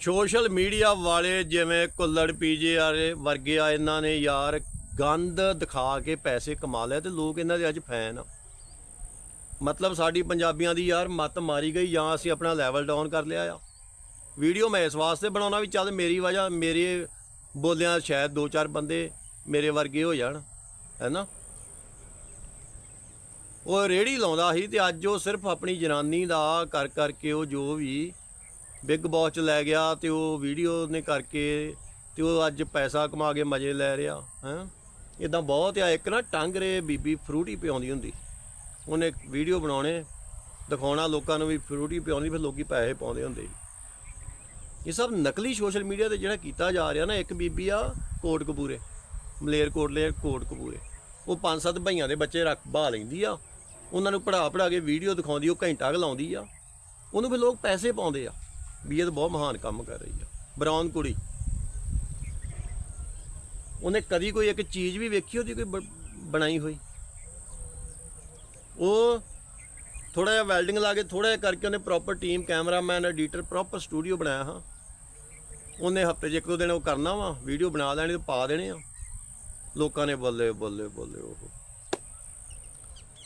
Social media ਵਾਲੇ ਜਿਵੇਂ ਕੁੱਲੜ ਪੀਜੇ ਵਾਲੇ ਵਰਗੇ ਆ, ਇਹਨਾਂ ਨੇ ਯਾਰ ਗੰਦ ਦਿਖਾ ਕੇ ਪੈਸੇ ਕਮਾ ਲਏ ਤੇ ਲੋਕ ਇਹਨਾਂ ਦੇ ਅੱਜ ਫੈਨ ਆ। ਮਤਲਬ ਸਾਡੀ ਪੰਜਾਬੀਆਂ ਦੀ ਯਾਰ ਮੱਤ ਮਾਰੀ ਗਈ ਜਾਂ ਅਸੀਂ ਆਪਣਾ ਲੈਵਲ ਡਾਊਨ ਕਰ ਲਿਆ ਆ। ਵੀਡੀਓ ਮੈਂ ਇਸ ਵਾਸਤੇ ਬਣਾਉਣਾ ਵੀ ਚੱਲ ਮੇਰੀ ਵਜ੍ਹਾ, ਮੇਰੇ ਬੋਲਿਆਂ ਸ਼ਾਇਦ ਦੋ ਚਾਰ ਬੰਦੇ ਮੇਰੇ ਵਰਗੇ ਹੋ ਜਾਣ ਹੈਨਾ ਉਹ ਰੇੜੀ ਲਾਉਂਦਾ ਸੀ ਤੇ ਅੱਜ ਉਹ ਸਿਰਫ ਆਪਣੀ ਜਨਾਨੀ ਦਾ ਕਰ ਕਰਕੇ ਉਹ ਜੋ ਵੀ ਬਿਗ ਬੌਸ ਚ ਲੈ ਗਿਆ ਤੇ ਉਹ ਵੀਡੀਓ ਨੇ ਕਰਕੇ ਤੇ ਉਹ ਅੱਜ ਪੈਸਾ ਕਮਾ ਕੇ ਮਜ਼ੇ ਲੈ ਰਿਹਾ, ਹੈ? ਇਦਾਂ ਬਹੁਤ ਆ, ਇੱਕ ਨਾ ਟਾਂਗਰੇ ਬੀਬੀ ਫਰੂਟੀ ਪਿਆਉਂਦੀ ਹੁੰਦੀ। ਉਹਨੇ ਵੀਡੀਓ ਬਣਾਉਣੇ, ਦਿਖਾਉਣਾ ਲੋਕਾਂ ਨੂੰ ਵੀ ਫਰੂਟੀ ਪਿਆਉਂਦੀ, ਫਿਰ ਲੋਕੀ ਪੈਸੇ ਪਾਉਂਦੇ ਹੁੰਦੇ। ਸੀ। ਇਹ ਸਭ ਨਕਲੀ ਸੋਸ਼ਲ ਮੀਡੀਆ ਤੇ ਜਿਹੜਾ ਕੀਤਾ ਜਾ ਰਿਹਾ ਨਾ, ਇੱਕ ਬੀਬੀ ਆ ਕੋਟ ਕਪੂਰੇ ਮਲੇਰ ਕੋਟਲੇ ਕੋਟ ਕਪੂਰੇ ਉਹ ਪੰਜ ਸੱਤ ਭਈਆਂ ਦੇ ਬੱਚੇ ਰੱਖ ਬਾ ਲੈਂਦੀ ਆ। ਉਹਨਾਂ ਨੂੰ ਪੜਾ ਪੜਾ ਕੇ ਵੀਡੀਓ ਦਿਖਾਉਂਦੀ, ਉਹ ਘੰਟਾ ਕੁ ਲਾਉਂਦੀ ਆ। ਉਹਨੂੰ ਫਿਰ ਲੋਕ ਪੈਸੇ ਪਾਉਂਦੇ ਆ। ਵੀ ਇਹ ਤਾਂ ਬਹੁਤ ਮਹਾਨ ਕੰਮ ਕਰ ਰਹੀ ਆ। ਬਰਾਊਨ ਕੁੜੀ। ਉਹਨੇ ਕਦੀ ਕੋਈ ਇੱਕ ਚੀਜ਼ ਵੀ ਵੇਖੀ, ਉਹਦੀ ਕੋਈ ਬ- ਬਣਾਈ ਹੋਈ? ਉਹ ਥੋੜਾ ਜਿਹਾ ਵੈਲਡਿੰਗ ਲਾ ਕੇ ਥੋੜਾ ਜਿਹਾ ਕਰਕੇ ਉਹਨੇ proper team cameraman editor proper studio ਬਣਾਇਆ, ਹਾਂ। ਉਹਨੇ ਹਫ਼ਤੇ 'ਚ ਇੱਕ ਦੋ ਦਿਨ ਉਹ ਕਰਨਾ ਵਾ ਵੀਡੀਓ ਬਣਾ ਲੈਣੀ ਤੇ ਪਾ ਦੇਣੇ ਆ। ਲੋਕਾਂ ਨੇ ਬੱਲੇ ਬੱਲੇ ਬੱਲੇ ਉਹ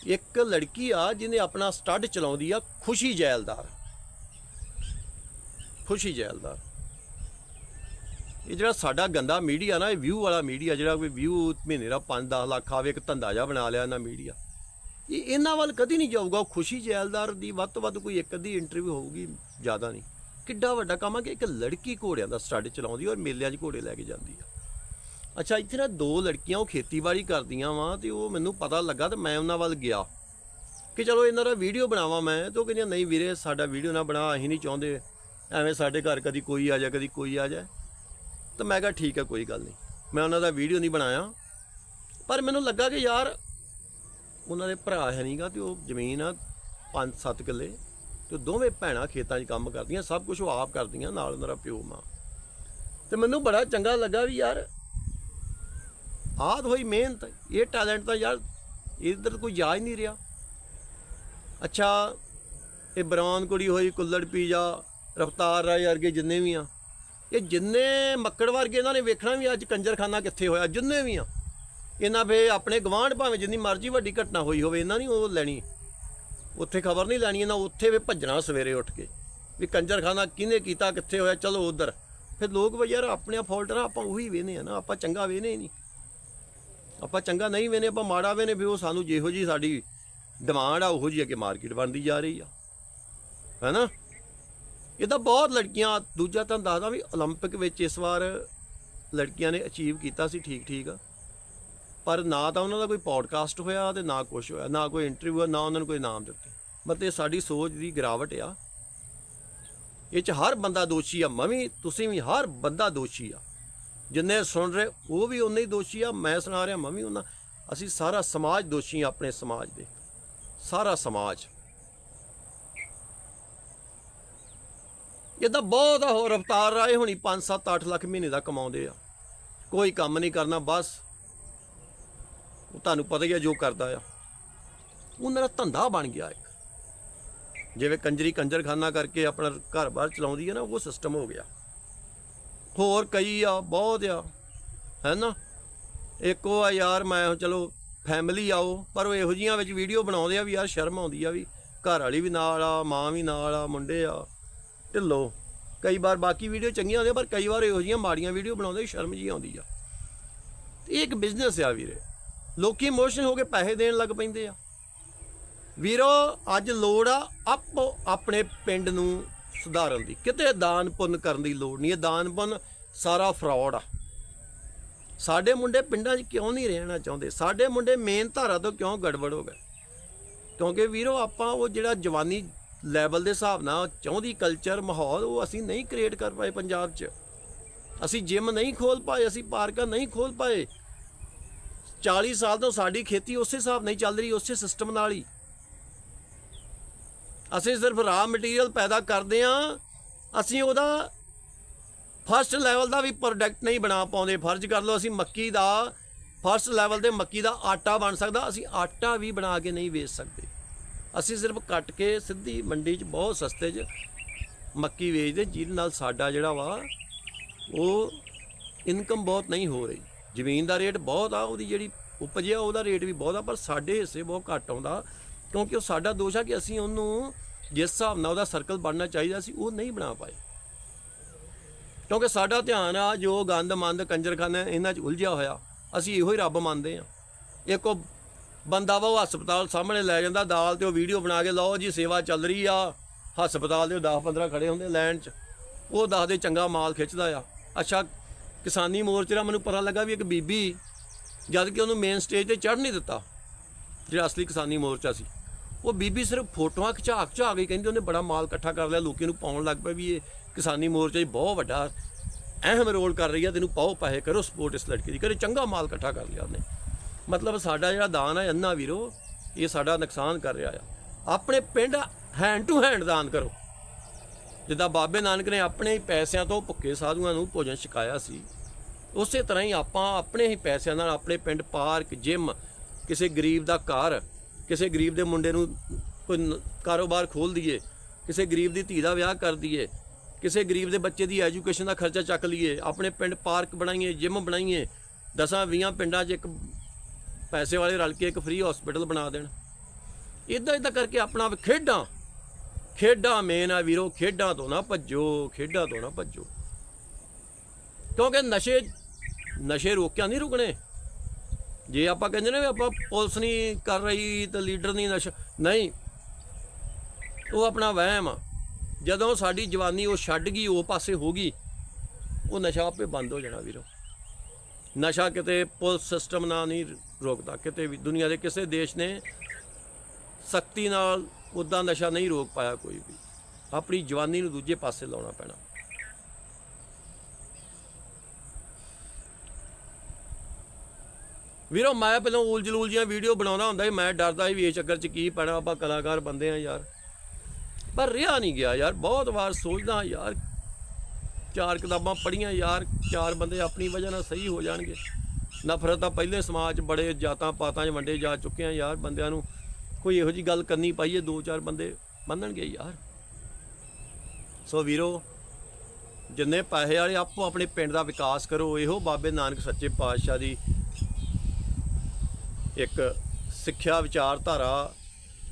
ਇੱਕ ਲੜਕੀ ਆ ਜਿਹਨੇ ਆਪਣਾ ਸਟੱਡ ਚਲਾਉਂਦੀ ਆ, ਖੁਸ਼ੀ ਜੈਲਦਾਰ। ਖੁਸ਼ੀ ਜੈਲਦਾਰ ਇਹ ਜਿਹੜਾ ਸਾਡਾ ਗੰਦਾ ਮੀਡੀਆ ਨਾ, ਇਹ ਵਿਊ ਵਾਲਾ ਮੀਡੀਆ ਜਿਹੜਾ ਕੋਈ ਵਿਊ ਮਹੀਨੇ ਦਾ 5-10 ਲੱਖ ਆਵੇ, ਇੱਕ ਧੰਦਾ ਜਿਹਾ ਬਣਾ ਲਿਆ ਇਹਨਾਂ ਮੀਡੀਆ। ਇਹ ਇਹਨਾਂ ਵੱਲ ਕਦੀ ਨਹੀਂ ਜਾਊਗਾ, ਉਹ ਖੁਸ਼ੀ ਜੈਲਦਾਰ ਦੀ ਵੱਧ ਤੋਂ ਵੱਧ ਕੋਈ ਇੱਕ ਅੱਧੀ ਇੰਟਰਵਿਊ ਹੋਊਗੀ, ਜ਼ਿਆਦਾ ਨਹੀਂ। ਕਿੱਡਾ ਵੱਡਾ ਕੰਮ ਆ ਕਿ ਇੱਕ ਲੜਕੀ ਘੋੜਿਆਂ ਦਾ ਸਟੱਡ ਚਲਾਉਂਦੀ ਔਰ ਮੇਲਿਆਂ 'ਚ ਘੋੜੇ ਲੈ ਕੇ ਜਾਂਦੀ ਆ। ਅੱਛਾ, ਇੱਥੇ ਨਾ ਦੋ ਲੜਕੀਆਂ ਉਹ ਖੇਤੀਬਾੜੀ ਕਰਦੀਆਂ ਵਾਂ ਤੇ ਉਹ ਮੈਨੂੰ ਪਤਾ ਲੱਗਾ ਤੇ ਮੈਂ ਉਹਨਾਂ ਵੱਲ ਗਿਆ। ਕਿ ਚਲੋ ਇਹਨਾਂ ਦਾ ਵੀਡੀਓ ਬਣਾਵਾਂ ਮੈਂ ਤੇ ਉਹ ਕਹਿੰਦੀਆਂ, ਨਹੀਂ ਵੀਰੇ, ਸਾਡਾ ਵੀਡੀਓ ਨਾ ਬਣਾ, ਅਸੀਂ ਨਹੀਂ ਚਾਹੁੰਦੇ ਐਵੇਂ ਸਾਡੇ ਘਰ ਕਦੀ ਕੋਈ ਆ ਜਾ ਕਦੀ ਕੋਈ ਆ ਜਾ ਤਾਂ ਮੈਂ ਕਿਹਾ ਠੀਕ ਹੈ, ਕੋਈ ਗੱਲ ਨਹੀਂ। ਮੈਂ ਉਹਨਾਂ ਦਾ ਵੀਡੀਓ ਨਹੀਂ ਬਣਾਇਆ। ਪਰ ਮੈਨੂੰ ਲੱਗਾ ਕਿ ਯਾਰ, ਉਹਨਾਂ ਦੇ ਭਰਾ ਹੈ ਨਹੀਂਗਾ ਤੇ ਉਹ ਜ਼ਮੀਨ ਆ 5-7 ਕਿੱਲੇ ਤੇ ਦੋਵੇਂ ਭੈਣਾਂ ਖੇਤਾਂ 'ਚ ਕੰਮ ਕਰਦੀਆਂ, ਸਭ ਕੁਝ ਉਹ ਆਪ ਕਰਦੀਆਂ, ਨਾਲ ਉਹਨਾਂ ਦਾ ਪਿਓ, ਮਾਂ। ਤੇ ਮੈਨੂੰ ਬੜਾ ਚੰਗਾ ਲੱਗਾ ਵੀ ਯਾਰ ਆਦ ਹੋਈ ਮਿਹਨਤ। ਇਹ ਟੈਲੈਂਟ ਤਾਂ ਯਾਰ ਇਧਰ ਕੋਈ ਜਾ ਹੀ ਨਹੀਂ ਰਿਹਾ। ਅੱਛਾ, ਇਹ ਬਰਾਨ ਕੁੜੀ ਹੋਈ, ਕੁੱਲੜ ਪੀਜਾ ਰਫਤਾਰ ਰਾਏ ਵਰਗੇ ਜਿੰਨੇ ਵੀ ਆ, ਇਹ ਜਿੰਨੇ ਮੱਕੜ ਵਰਗੇ ਇਹਨਾਂ ਨੇ ਵੇਖਣਾ ਵੀ ਅੱਜ ਕੰਜਰਖਾਨਾ ਕਿੱਥੇ ਹੋਇਆ, ਜਿੰਨੇ ਵੀ ਆ। ਇਹਨਾਂ ਫੇ ਆਪਣੇ ਗਵਾਂਢ ਭਾਵੇਂ ਜਿੰਨੀ ਮਰਜ਼ੀ ਵੱਡੀ ਘਟਨਾ ਹੋਈ ਹੋਵੇ, ਇਹਨਾਂ ਨਹੀਂ ਉਹ ਲੈਣੀ। ਉੱਥੇ ਖਬਰ ਨਹੀਂ ਲੈਣੀ ਇਹਨਾਂ, ਉੱਥੇ ਵੀ ਭੱਜਣਾ ਸਵੇਰੇ ਉੱਠ ਕੇ। ਵੀ ਕੰਜਰਖਾਨਾ ਕਿਹਨੇ ਕੀਤਾ, ਕਿੱਥੇ ਹੋਇਆ, ਚਲੋ ਉਧਰ। ਫਿਰ ਲੋਕ ਵੀ ਯਾਰ ਆਪਣੇ ਫਾਲਟ ਨਾ, ਆਪਾਂ ਉਹੀ ਵੇਨੇ ਆ ਨਾ, ਆਪਾਂ ਚੰਗਾ ਵੇਨੇ ਨਹੀਂ। ਆਪਾਂ ਚੰਗਾ ਨਹੀਂ ਵੇਨੇ ਆਪਾਂ ਮਾੜਾ ਵੇਨੇ ਵੀ ਉਹ ਸਾਨੂੰ ਜਿਹੋ ਜੀ ਸਾਡੀ ਡਿਮਾਂਡ ਆ, ਉਹੋ ਜੀ ਅੱਗੇ ਮਾਰਕੀਟ ਬਣਦੀ ਜਾ ਰਹੀ ਆ। ਹੈਨਾ? ਇਹ ਤਾਂ ਬਹੁਤ ਲੜਕੀਆਂ ਦੂਜਾ ਤਾਂ ਦੱਸਦਾ ਵੀ 올림픽 ਵਿੱਚ ਇਸ ਵਾਰ ਲੜਕੀਆਂ ਨੇ ਅਚੀਵ ਕੀਤਾ ਸੀ ਠੀਕ ਠੀਕ ਆ ਪਰ ਨਾ ਤਾਂ ਉਹਨਾਂ ਦਾ ਕੋਈ ਪੋਡਕਾਸਟ ਹੋਇਆ ਤੇ ਨਾ ਕੁਝ ਹੋਇਆ ਨਾ ਕੋਈ ਇੰਟਰਵਿਊ ਹੋਇਆ ਨਾ ਉਹਨਾਂ ਨੂੰ ਕੋਈ ਨਾਮ ਦਿੱਤੇ ਮਤਲਬ ਇਹ ਸਾਡੀ ਸੋਚ ਦੀ ਗਿਰਾਵਟ ਆ ਇਹ ਚ ਹਰ ਬੰਦਾ ਦੋਸ਼ੀ ਆ ਮੈਂ ਵੀ ਤੁਸੀਂ ਵੀ ਹਰ ਬੰਦਾ ਦੋਸ਼ੀ ਆ ਜਿੰਨੇ ਸੁਣ ਰਹੇ ਉਹ ਵੀ ਉਨੇ ਹੀ ਦੋਸ਼ੀ ਆ ਮੈਂ ਸੁਣਾ ਰਿਹਾ ਮੈਂ ਵੀ ਉਹਨਾਂ ਅਸੀਂ ਸਾਰਾ ਸਮਾਜ ਦੋਸ਼ੀ ਆ ਆਪਣੇ ਸਮਾਜ ਦੇ ਸਾਰਾ ਸਮਾਜ ਇਹ ਤਾਂ ਬਹੁਤ ਆ, ਹੋਰ ਅਵਤਾਰ ਰਾਏ ਹੁਣੀ 5 7 8 ਲੱਖ ਮਹੀਨੇ ਦਾ ਕਮਾਉਂਦੇ ਆ। ਕੋਈ ਕੰਮ ਨਹੀਂ ਕਰਨਾ, ਬਸ। ਉਹ ਤੁਹਾਨੂੰ ਪਤਾ ਹੀ ਆ ਜੋ ਕਰਦਾ ਆ। ਉਹਨਾਂ ਦਾ ਧੰਦਾ ਬਣ ਗਿਆ ਇੱਕ। ਜਿਵੇਂ ਕੰਜਰੀ ਕੰਜਰਖਾਨਾ ਕਰਕੇ ਆਪਣਾ ਘਰ-ਬਾਰ ਚਲਾਉਂਦੀ ਹੈ ਨਾ, ਉਹ ਸਿਸਟਮ ਹੋ ਗਿਆ। ਹੋਰ ਕਈ ਆ, ਬਹੁਤ ਆ। ਹੈ ਨਾ? ਇੱਕ ਉਹ ਆ ਯਾਰ, ਮੈਂ ਚਲੋ ਫੈਮਿਲੀ ਆਓ ਪਰ ਉਹ ਇਹੋ ਜੀਆਂ ਵਿੱਚ ਵੀਡੀਓ ਬਣਾਉਂਦੇ ਆ ਵੀ ਯਾਰ ਸ਼ਰਮ ਆਉਂਦੀ ਆ ਵੀ ਘਰ ਵਾਲੀ ਵੀ ਨਾਲ ਆ, ਮਾਂ ਵੀ ਨਾਲ ਆ, ਮੁੰਡੇ ਆ। ਢਿੱਲੋ। ਕਈ ਵਾਰ ਬਾਕੀ ਵੀਡੀਓ ਚੰਗੀਆਂ ਆਉਂਦੀਆਂ ਪਰ ਕਈ ਵਾਰ ਇਹੋ ਜੀਆਂ ਮਾੜੀਆਂ ਵੀਡੀਓ ਬਣਾਉਂਦੇ ਸ਼ਰਮ ਜੀ ਆਉਂਦੀ ਆ। ਇਹ ਇੱਕ ਬਿਜ਼ਨਸ ਆ ਵੀਰੇ। ਲੋਕੀ ਇਮੋਸ਼ਨ ਹੋ ਕੇ ਪੈਸੇ ਦੇਣ ਲੱਗ ਪੈਂਦੇ ਆ। ਵੀਰੋ, ਅੱਜ ਲੋੜ ਆ ਆਪੋ ਆਪਣੇ ਪਿੰਡ ਨੂੰ ਸੁਧਾਰਨ ਦੀ। ਕਿਤੇ ਦਾਨ ਪੁੰਨ ਕਰਨ ਦੀ ਲੋੜ ਨਹੀਂ, ਇਹ ਦਾਨ ਪੁੰਨ ਸਾਰਾ ਫਰਾਡ ਆ। ਸਾਡੇ ਮੁੰਡੇ ਪਿੰਡਾਂ 'ਚ ਕਿਉਂ ਨਹੀਂ ਰਹਿਣਾ ਚਾਹੁੰਦੇ? ਸਾਡੇ ਮੁੰਡੇ ਮੇਨ ਧਾਰਾ ਤੋਂ ਕਿਉਂ ਗੜਬੜ ਹੋ ਗਏ? ਕਿਉਂਕਿ ਵੀਰੋ, ਆਪਾਂ ਉਹ ਜਿਹੜਾ ਜਵਾਨੀ ਲੈਵਲ ਦੇ ਹਿਸਾਬ ਨਾਲ ਚਾਹੁੰਦੀ ਕਲਚਰ ਮਾਹੌਲ, ਉਹ ਅਸੀਂ ਨਹੀਂ ਕ੍ਰੀਏਟ ਕਰ ਪਾਏ ਪੰਜਾਬ 'ਚ। ਅਸੀਂ ਜਿਮ ਨਹੀਂ ਖੋਲ ਪਾਏ, ਅਸੀਂ ਪਾਰਕਾਂ ਨਹੀਂ ਖੋਲ ਪਾਏ। 40 ਸਾਲ ਤੋਂ ਸਾਡੀ ਖੇਤੀ ਉਸੇ ਹਿਸਾਬ ਨਹੀਂ ਚੱਲ ਰਹੀ, ਉਸੇ ਸਿਸਟਮ ਨਾਲ ਹੀ। ਅਸੀਂ ਸਿਰਫ ਰਾ ਮਟੀਰੀਅਲ ਪੈਦਾ ਕਰਦੇ ਆ ਅਸੀਂ ਉਹਦਾ ਫਸਟ ਲੈਵਲ ਦਾ ਵੀ ਪ੍ਰੋਡਕਟ ਨਹੀਂ ਬਣਾ ਪਾਉਂਦੇ। ਫਰਜ਼ ਕਰ ਲਓ, ਅਸੀਂ ਮੱਕੀ ਦਾ ਫਸਟ ਲੈਵਲ ਦੇ ਮੱਕੀ ਦਾ ਆਟਾ ਬਣ ਸਕਦਾ, ਅਸੀਂ ਆਟਾ ਵੀ ਬਣਾ ਕੇ ਨਹੀਂ ਵੇਚ ਸਕਦੇ। ਅਸੀਂ ਸਿਰਫ ਕੱਟ ਕੇ ਸਿੱਧੀ ਮੰਡੀ 'ਚ ਬਹੁਤ ਸਸਤੇ 'ਚ ਮੱਕੀ ਵੇਚਦੇ, ਜਿਹਦੇ ਨਾਲ ਸਾਡਾ ਜਿਹੜਾ ਵਾ, ਉਹ ਇਨਕਮ ਬਹੁਤ ਨਹੀਂ ਹੋ ਰਹੀ। ਜ਼ਮੀਨ ਦਾ ਰੇਟ ਬਹੁਤ ਆ, ਉਹਦੀ ਜਿਹੜੀ ਉਪਜ ਆ, ਉਹਦਾ ਰੇਟ ਵੀ ਬਹੁਤ ਆ, ਪਰ ਸਾਡੇ ਹਿੱਸੇ ਬਹੁਤ ਘੱਟ ਆਉਂਦਾ, ਕਿਉਂਕਿ ਉਹ ਸਾਡਾ ਦੋਸ਼ ਆ ਕਿ ਅਸੀਂ ਉਹਨੂੰ ਜਿਸ ਹਿਸਾਬ ਨਾਲ ਉਹਦਾ ਸਰਕਲ ਬਣਨਾ ਚਾਹੀਦਾ ਸੀ, ਉਹ ਨਹੀਂ ਬਣਾ ਪਾਏ। ਕਿਉਂਕਿ ਸਾਡਾ ਧਿਆਨ ਆ, ਜੋ ਗੰਦ ਮੰਦ ਕੰਜਰਖਾਨਾ, ਇਹਨਾਂ 'ਚ ਉਲਝਿਆ ਹੋਇਆ, ਅਸੀਂ ਇਹੋ ਹੀ ਰੱਬ ਮੰਨਦੇ ਆ। ਇੱਕ ਉਹ ਬੰਦਾ ਵਾ ਉਹ ਹਸਪਤਾਲ ਸਾਹਮਣੇ ਲੈ ਜਾਂਦਾ, ਦਾਲ ਤੇ ਉਹ ਵੀਡੀਓ ਬਣਾ ਕੇ ਲਓ, ਜੀ ਸੇਵਾ ਚੱਲ ਰਹੀ ਆ। ਹਸਪਤਾਲ ਦੇ 10 15 ਖੜੇ ਹੁੰਦੇ ਲਾਈਨ 'ਚ। ਉਹ ਦੱਸਦੇ ਚੰਗਾ ਮਾਲ ਖਿੱਚਦਾ ਆ। ਅੱਛਾ, ਕਿਸਾਨੀ ਮੋਰਚੇ ਦਾ ਮੈਨੂੰ ਪਤਾ ਲੱਗਾ ਵੀ ਇੱਕ ਬੀਬੀ ਜਦ ਕਿ ਉਹਨੂੰ ਮੇਨ ਸਟੇਜ ਤੇ ਚੜ੍ਹ ਨਹੀਂ ਦਿੱਤਾ। ਜਿਹੜਾ ਅਸਲੀ ਕਿਸਾਨੀ ਮੋਰਚਾ ਸੀ। ਉਹ ਬੀਬੀ ਸਿਰਫ ਫੋਟੋਆਂ ਖਿਚਾ ਖਿਚਾ ਕੇ ਕਹਿੰਦੀ ਉਹਨੇ ਬੜਾ ਮਾਲ ਇਕੱਠਾ ਕਰ ਲਿਆ, ਲੋਕੀ ਨੂੰ ਪਾਉਣ ਲੱਗ ਪਿਆ ਵੀ ਇਹ ਕਿਸਾਨੀ ਮੋਰਚਾ 'ਚ ਬਹੁਤ ਵੱਡਾ। ਅਹਿਮ ਰੋਲ ਕਰ ਰਹੀ ਆ, ਤੈਨੂੰ ਪਾਓ, ਪੈਸੇ ਕਰੋ, ਸਪੋਰਟ ਇਸ ਲੜਕੀ ਦੀ ਕਰੇ, ਚੰਗਾ ਮਾਲ ਇਕੱਠਾ ਕਰ ਲਿਆ ਉਹਨੇ। ਮਤਲਬ ਸਾਡਾ ਜਿਹੜਾ ਦਾਨ ਹੈ ਅੰਨਾ ਵੀਰੋ, ਇਹ ਸਾਡਾ ਨੁਕਸਾਨ ਕਰ ਰਿਹਾ ਆ। ਆਪਣੇ ਪਿੰਡ ਹੈਂਡ ਟੂ ਹੈਂਡ ਦਾਨ ਕਰੋ। ਜਿੱਦਾਂ ਬਾਬੇ ਨਾਨਕ ਨੇ ਆਪਣੇ ਹੀ ਪੈਸਿਆਂ ਤੋਂ ਭੁੱਖੇ ਸਾਧੂਆਂ ਨੂੰ ਭੋਜਨ ਛਕਾਇਆ ਸੀ, ਉਸੇ ਤਰ੍ਹਾਂ ਹੀ ਆਪਾਂ ਆਪਣੇ ਹੀ ਪੈਸਿਆਂ ਨਾਲ ਆਪਣੇ ਪਿੰਡ ਪਾਰਕ ਜਿਮ ਕਿਸੇ ਗਰੀਬ ਦਾ ਘਰ, ਕਿਸੇ ਗਰੀਬ ਦੇ ਮੁੰਡੇ ਨੂੰ ਕੋਈ ਕਾਰੋਬਾਰ ਖੋਲ ਦਈਏ, ਕਿਸੇ ਗਰੀਬ ਦੀ ਧੀ ਦਾ ਵਿਆਹ ਕਰ ਦਈਏ, ਕਿਸੇ ਗਰੀਬ ਦੇ ਬੱਚੇ ਦੀ ਐਜੂਕੇਸ਼ਨ ਦਾ ਖਰਚਾ ਚੱਕ ਲਈਏ, ਆਪਣੇ ਪਿੰਡ ਪਾਰਕ ਬਣਾਈਏ ਜਿਮ ਬਣਾਈਏ, ਦਸਾਂ 20 ਪਿੰਡਾਂ 'ਚ ਇੱਕ ਪੈਸੇ ਵਾਲੇ ਰਲ ਕੇ ਇੱਕ ਫ੍ਰੀ ਹਸਪੀਟਲ ਬਣਾ ਦੇਣ। ਇਦਾਂ ਇਦਾਂ ਕਰਕੇ ਆਪਣਾ ਖੇਡਾਂ। ਖੇਡਾਂ ਮੇਨ ਆ ਵੀਰੋ, ਖੇਡਾਂ ਤੋਂ ਨਾ ਭੱਜੋ, ਖੇਡਾਂ ਤੋਂ ਨਾ ਭੱਜੋ। ਕਿਉਂਕਿ ਨਸ਼ੇ ਨਸ਼ੇ ਰੋਕਿਆ ਨਹੀਂ ਰੁਕਣੇ। ਜੇ ਆਪਾਂ ਕਹਿੰਦੇ ਨੇ ਆਪਾਂ ਪੁਲਿਸ ਨਹੀਂ ਕਰ ਰਹੀ ਤੇ ਲੀਡਰ ਨਹੀਂ ਨਸ਼ਾ, ਨਹੀਂ। ਉਹ ਆਪਣਾ ਵਹਿਮ ਆ। ਜਦੋਂ ਸਾਡੀ ਜਵਾਨੀ ਉਹ ਛੱਡ ਗਈ, ਉਹ ਪਾਸੇ ਹੋ ਗਈ, ਉਹ ਨਸ਼ਾ ਆਪੇ ਬੰਦ ਹੋ ਜਾਣਾ ਵੀਰੋ। ਨਸ਼ਾ ਕਿਤੇ ਪੁਲਿਸ ਸਿਸਟਮ ਨਾਲ ਨਹੀਂ ਰੋਕਦਾ, ਕਿਤੇ ਵੀ ਦੁਨੀਆ ਦੇ ਕਿਸੇ ਦੇਸ਼ ਨੇ ਸਖਤੀ ਨਾਲ ਉਦਾਂ ਨਸ਼ਾ ਨਹੀਂ ਰੋਕ ਪਾਇਆ ਕੋਈ ਵੀ। ਆਪਣੀ ਜਵਾਨੀ ਨੂੰ ਦੂਜੇ ਪਾਸੇ ਲਾਉਣਾ ਪੈਣਾ। ਵੀਰੋ, ਮੈਂ ਪਹਿਲਾਂ ਉਲਝ ਲੂਲ ਵੀਡੀਓ ਬਣਾਉਂਦਾ ਹੁੰਦਾ ਸੀ, ਮੈਂ ਡਰਦਾ ਸੀ ਵੀ ਇਹ ਚੱਕਰ 'ਚ ਕੀ ਪੈਣਾ, ਆਪਾਂ ਕਲਾਕਾਰ ਬੰਦੇ ਆ ਯਾਰ। ਪਰ ਰਿਹਾ ਨਹੀਂ ਗਿਆ ਯਾਰ, ਬਹੁਤ ਵਾਰ ਸੋਚਦਾ ਯਾਰ ਚਾਰ ਕਿਤਾਬਾਂ ਪੜ੍ਹੀਆਂ ਯਾਰ, ਚਾਰ ਬੰਦੇ ਆਪਣੀ ਵਜ੍ਹਾ ਨਾਲ ਸਹੀ ਹੋ ਜਾਣਗੇ। ਨਫ਼ਰਤ ਤਾਂ ਪਹਿਲੇ ਸਮਾਜ ਬੜੇ ਜਾਤਾਂ ਪਾਤਾਂ 'ਚ ਵੰਡੇ ਜਾ ਚੁੱਕੇ ਆ ਯਾਰ, ਬੰਦਿਆਂ ਨੂੰ ਕੋਈ ਇਹੋ ਜੀ ਗੱਲ ਕਰਨੀ ਪਾਈਏ, ਦੋ ਚਾਰ ਬੰਦੇ ਮੰਨਣਗੇ ਯਾਰ। ਸੋ ਵੀਰੋ, ਜਿੰਨੇ ਪੈਸੇ ਵਾਲੇ ਆਪੋ ਆਪਣੇ ਪਿੰਡ ਦਾ ਵਿਕਾਸ ਕਰੋ, ਇਹੋ ਬਾਬੇ ਨਾਨਕ ਸੱਚੇ ਪਾਤਸ਼ਾਹ ਦੀ ਇੱਕ ਸਿੱਖਿਆ ਵਿਚਾਰਧਾਰਾ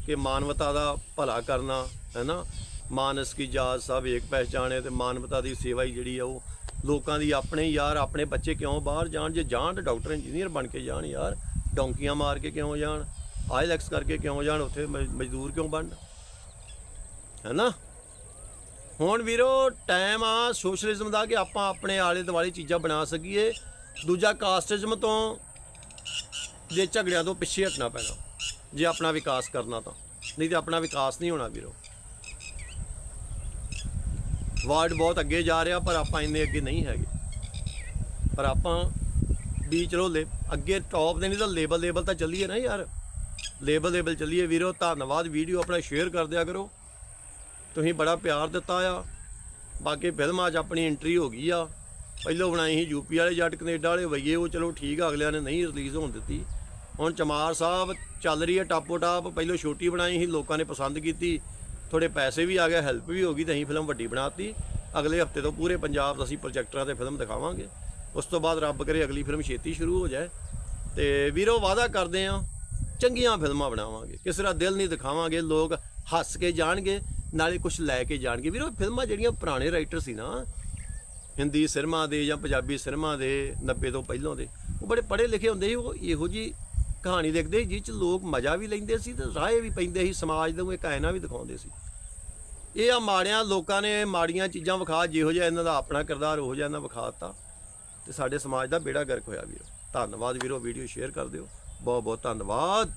ਕਿ ਮਾਨਵਤਾ ਦਾ ਭਲਾ ਕਰਨਾ, ਹੈ ਨਾ? ਮਾਨਸ ਕੀ ਜਾਤ ਸਭ ਇੱਕ ਪਹਿਚਾਣੇ ਤੇ ਮਾਨਵਤਾ ਦੀ ਸੇਵਾ ਹੀ ਜਿਹੜੀ ਆ ਉਹ ਲੋਕਾਂ ਦੀ ਆਪਣੇ ਯਾਰ, ਆਪਣੇ ਬੱਚੇ ਕਿਉਂ ਬਾਹਰ ਜਾਣ? ਜੇ ਜਾਣ ਤੇ ਡਾਕਟਰ, ਇੰਜੀਨੀਅਰ ਬਣ ਕੇ ਜਾਣ ਯਾਰ। ਡੌਂਕੀਆਂ ਮਾਰ ਕੇ ਕਿਉਂ ਜਾਣ? ਆਈਲੈਕਸ ਕਰਕੇ ਕਿਉਂ ਜਾਣ? ਉੱਥੇ ਮਜ਼- ਮਜ਼ਦੂਰ ਕਿਉਂ ਬਣਨ? ਹੈ ਨਾ ਹੁਣ ਵੀਰੋ ਟਾਈਮ ਆ ਸੋਸ਼ਲਿਜ਼ਮ ਦਾ ਕਿ ਆਪਾਂ ਆਪਣੇ ਆਲੇ ਦੁਆਲੇ ਚੀਜ਼ਾਂ ਬਣਾ ਸਕੀਏ। ਦੂਜਾ ਕਾਸਟਿਜ਼ਮ ਤੋਂ ਦੇ ਝਗੜਿਆਂ ਤੋਂ ਪਿੱਛੇ ਹਟਣਾ ਪੈਣਾ। ਜੇ ਆਪਣਾ ਵਿਕਾਸ ਕਰਨਾ ਤਾਂ। ਨਹੀਂ ਤੇ ਆਪਣਾ ਵਿਕਾਸ ਨਹੀਂ ਹੋਣਾ ਵੀਰੋ। ਵਰਲਡ ਬਹੁਤ ਅੱਗੇ ਜਾ ਰਿਹਾ, ਪਰ ਆਪਾਂ ਇੰਨੇ ਅੱਗੇ ਨਹੀਂ ਹੈਗੇ। ਪਰ ਆਪਾਂ ਵੀ ਚਲੋ ਲੇ- ਅੱਗੇ ਟੌਪ ਦੇ ਨਹੀਂ ਤਾਂ ਲੇਬਲ ਲੇਬਲ ਤਾਂ ਚੱਲੀਏ ਨਾ ਯਾਰ। ਲੇਬਲ ਲੇਬਲ ਚੱਲੀਏ ਵੀਰੋ, ਧੰਨਵਾਦ ਵੀਡੀਓ ਆਪਣਾ ਸ਼ੇਅਰ ਕਰ ਦਿਆ ਕਰੋ। ਤੁਸੀਂ ਬੜਾ ਪਿਆਰ ਦਿੱਤਾ ਆ। ਬਾਕੀ ਫਿਲਮਾਂ 'ਚ ਆਪਣੀ ਐਂਟਰੀ ਹੋ ਗਈ ਆ। ਪਹਿਲੋਂ ਬਣਾਈ ਸੀ ਯੂਪੀ ਵਾਲੇ ਜੱਟ, ਕੈਨੇਡਾ ਵਾਲੇ ਵਈਏ ਉਹ ਚਲੋ ਠੀਕ ਆ, ਅਗਲਿਆਂ ਨੇ ਨਹੀਂ ਰਿਲੀਜ਼ ਹੋਣ ਦਿੱਤੀ। ਹੁਣ ਚਮਾਰ ਸਾਹਿਬ ਚੱਲ ਰਹੀ ਹੈ ਟਾਪੋ ਟਾਪ ਪਹਿਲੋਂ ਛੋਟੀ ਬਣਾਈ ਸੀ, ਲੋਕਾਂ ਨੇ ਪਸੰਦ ਕੀਤੀ। ਥੋੜੇ ਪੈਸੇ ਵੀ ਆ ਗਏ ਹੈਲਪ ਵੀ ਹੋ ਗਈ ਤੇ ਅਸੀਂ ਫਿਲਮ ਵੱਡੀ ਬਣਾਤੀ। ਅਗਲੇ ਹਫ਼ਤੇ ਤੋਂ ਪੂਰੇ ਪੰਜਾਬ ਦਾ ਅਸੀਂ ਪ੍ਰੋਜੈਕਟਰਾਂ ਤੇ ਫਿਲਮ ਦਿਖਾਵਾਂਗੇ। ਉਸ ਤੋਂ ਬਾਅਦ ਰੱਬ ਕਰੇ ਅਗਲੀ ਫਿਲਮ ਛੇਤੀ ਸ਼ੁਰੂ ਹੋ ਜਾਏ। ਤੇ ਵੀਰੋ, ਵਾਅਦਾ ਕਰਦੇ ਆ ਚੰਗੀਆਂ ਫਿਲਮਾਂ ਬਣਾਵਾਂਗੇ। ਕਿਸੇ ਦਾ ਦਿਲ ਨਹੀਂ ਦਿਖਾਵਾਂਗੇ, ਲੋਕ ਹੱਸ ਕੇ ਜਾਣਗੇ, ਨਾਲੇ ਕੁਝ ਲੈ ਕੇ ਜਾਣਗੇ। ਵੀਰੋ ਫਿਲਮਾਂ ਜਿਹੜੀਆਂ ਪੁਰਾਣੇ ਰਾਈਟਰ ਸੀ ਨਾ, ਹਿੰਦੀ ਸਿਨੇਮਾ ਦੇ ਜਾਂ ਪੰਜਾਬੀ ਸਿਨੇਮਾ ਦੇ 90 ਤੋਂ ਪਹਿਲਾਂ ਦੇ, ਉਹ ਬੜੇ ਪੜ੍ਹੇ ਲਿਖੇ ਹੁੰਦੇ ਸੀ, ਉਹ ਇਹੋ ਜੀ ਕਹਾਣੀ ਲਿਖਦੇ ਸੀ ਜਿਸ ਚ ਲੋਕ ਮਜ਼ਾ ਵੀ ਲੈਂਦੇ ਸੀ ਤੇ ਰਾਏ ਵੀ ਪੈਂਦੇ ਸੀ, ਸਮਾਜ ਨੂੰ ਇੱਕ ਐਨਾ ਵੀ ਦਿਖਾਉਂਦੇ ਸੀ। ਇਹ ਆ ਮਾੜਿਆਂ ਲੋਕਾਂ ਨੇ ਮਾੜੀਆਂ ਚੀਜ਼ਾਂ ਵਿਖਾ, ਜਿਹੋ ਜਿਹਾ ਇਹਨਾਂ ਦਾ ਆਪਣਾ ਕਿਰਦਾਰ, ਉਹ ਜਿਹਾ ਇਹਨਾਂ ਵਿਖਾਤਾ ਤੇ ਸਾਡੇ ਸਮਾਜ ਦਾ ਬੇੜਾ ਗਰਕ ਹੋਇਆ ਵੀਰੋ। ਧੰਨਵਾਦ ਵੀਰੋ, ਵੀਡੀਓ ਸ਼ੇਅਰ ਕਰ ਦਿਓ। ਬਹੁਤ ਬਹੁਤ ਧੰਨਵਾਦ।